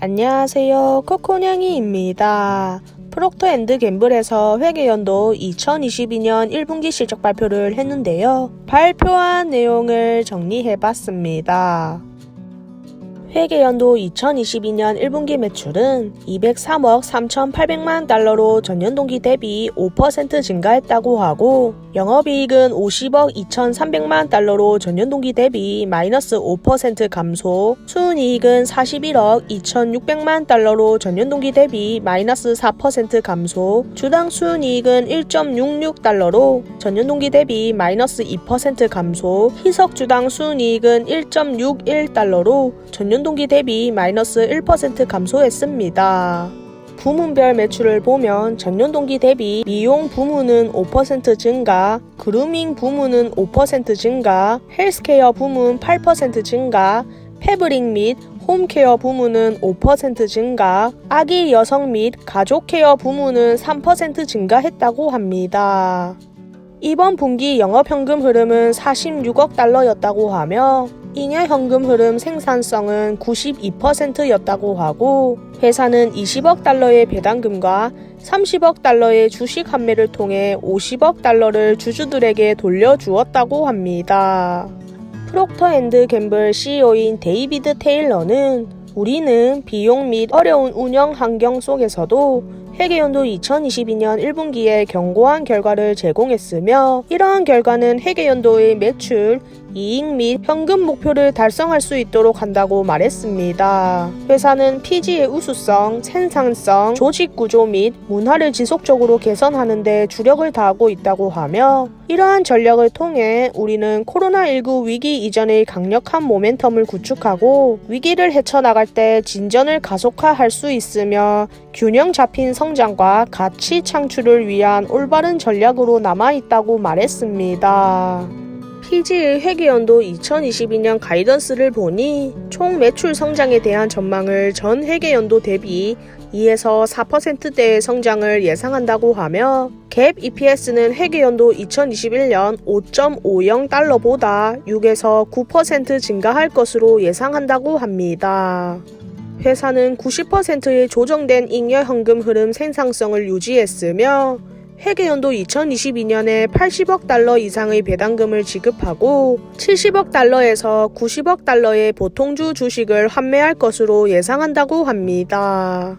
안녕하세요. 코코냥이입니다. 프록터 앤드 갬블에서 회계연도 2022년 1분기 실적 발표를 했는데요. 발표한 내용을 정리해봤습니다. 회계연도 2022년 1분기 매출은 203억 3,800만 달러로 전년 동기 대비 5% 증가했다고 하고 영업이익은 50억 2,300만 달러로 전년 동기 대비 마이너스 5% 감소, 순이익은 41억 2,600만 달러로 전년 동기 대비 마이너스 4% 감소, 주당 순이익은 1.66 달러로 전년 동기 대비 마이너스 2% 감소, 희석 주당 순이익은 1.61 달러로 전년 동기 대비 마이너스 1% 감소했습니다. 부문별 매출을 보면 전년 동기 대비 미용 부문은 5% 증가, 그루밍 부문은 5% 증가, 헬스케어 부문 8% 증가, 패브릭 및 홈케어 부문은 5% 증가, 아기 여성 및 가족 케어 부문은 3% 증가했다고 합니다. 이번 분기 영업현금 흐름은 46억 달러였다고 하며 잉여 현금 흐름 생산성은 92%였다고 하고 회사는 20억 달러의 배당금과 30억 달러의 주식 판매를 통해 50억 달러를 주주들에게 돌려주었다고 합니다. 프록터 앤드 갬블 CEO인 데이비드 테일러는 우리는 비용 및 어려운 운영 환경 속에서도 회계연도 2022년 1분기에 견고한 결과를 제공했으며 이러한 결과는 회계연도의 매출, 이익 및 현금 목표를 달성할 수 있도록 한다고 말했습니다. 회사는 PG의 우수성, 생산성, 조직 구조 및 문화를 지속적으로 개선하는 데 주력을 다하고 있다고 하며 이러한 전략을 통해 우리는 코로나19 위기 이전의 강력한 모멘텀을 구축하고 위기를 헤쳐나갈 때 진전을 가속화할 수 있으며 균형 잡힌 성장과 가치 창출을 위한 올바른 전략으로 남아있다고 말했습니다. PG의 회계연도 2022년 가이던스를 보니 총 매출 성장에 대한 전망을 전 회계연도 대비 2에서 4%대의 성장을 예상한다고 하며 갭 EPS는 회계연도 2021년 5.50달러보다 6에서 9% 증가할 것으로 예상한다고 합니다. 회사는 90%의 조정된 잉여 현금 흐름 생산성을 유지했으며 회계연도 2022년에 80억 달러 이상의 배당금을 지급하고 70억 달러에서 90억 달러의 보통주 주식을 환매할 것으로 예상한다고 합니다.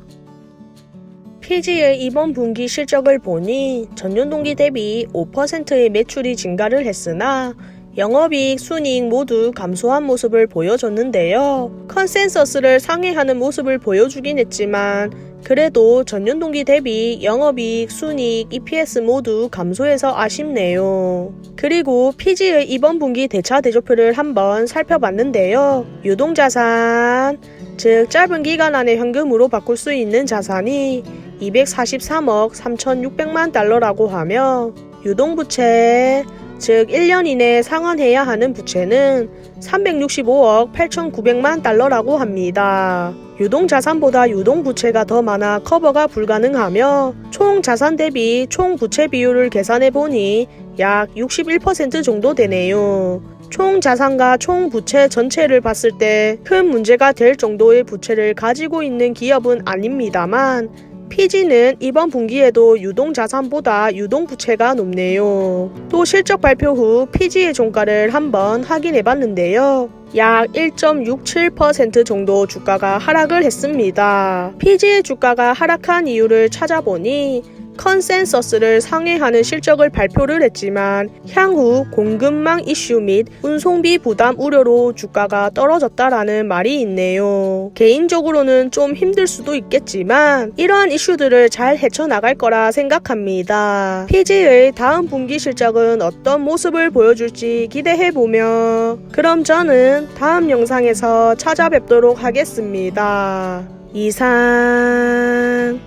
PG의 이번 분기 실적을 보니 전년 동기 대비 5%의 매출이 증가를 했으나 영업이익, 순이익 모두 감소한 모습을 보여줬는데요. 컨센서스를 상회하는 모습을 보여주긴 했지만 그래도 전년 동기 대비 영업이익, 순이익, EPS 모두 감소해서 아쉽네요. 그리고 PG의 이번 분기 대차 대조표를 한번 살펴봤는데요. 유동자산, 즉 짧은 기간 안에 현금으로 바꿀 수 있는 자산이 243억 3,600만 달러라고 하며 유동부채, 즉 1년 이내에 상환해야 하는 부채는 365억 8,900만 달러라고 합니다. 유동 자산보다 유동 부채가 더 많아 커버가 불가능하며 총 자산 대비 총 부채 비율을 계산해 보니 약 61% 정도 되네요. 총 자산과 총 부채 전체를 봤을 때 큰 문제가 될 정도의 부채를 가지고 있는 기업은 아닙니다만 PG는 이번 분기에도 유동 자산보다 유동 부채가 높네요. 또 실적 발표 후 PG의 종가를 한번 확인해 봤는데요. 약 1.67% 정도 주가가 하락을 했습니다. PG의 주가가 하락한 이유를 찾아보니 컨센서스를 상회하는 실적을 발표를 했지만 향후 공급망 이슈 및 운송비 부담 우려로 주가가 떨어졌다라는 말이 있네요. 개인적으로는 좀 힘들 수도 있겠지만 이러한 이슈들을 잘 헤쳐나갈 거라 생각합니다. PG의 다음 분기 실적은 어떤 모습을 보여줄지 기대해보며 그럼 저는 다음 영상에서 찾아뵙도록 하겠습니다. 이상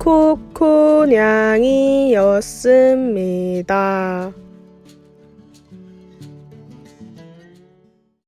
코코냥이었습니다.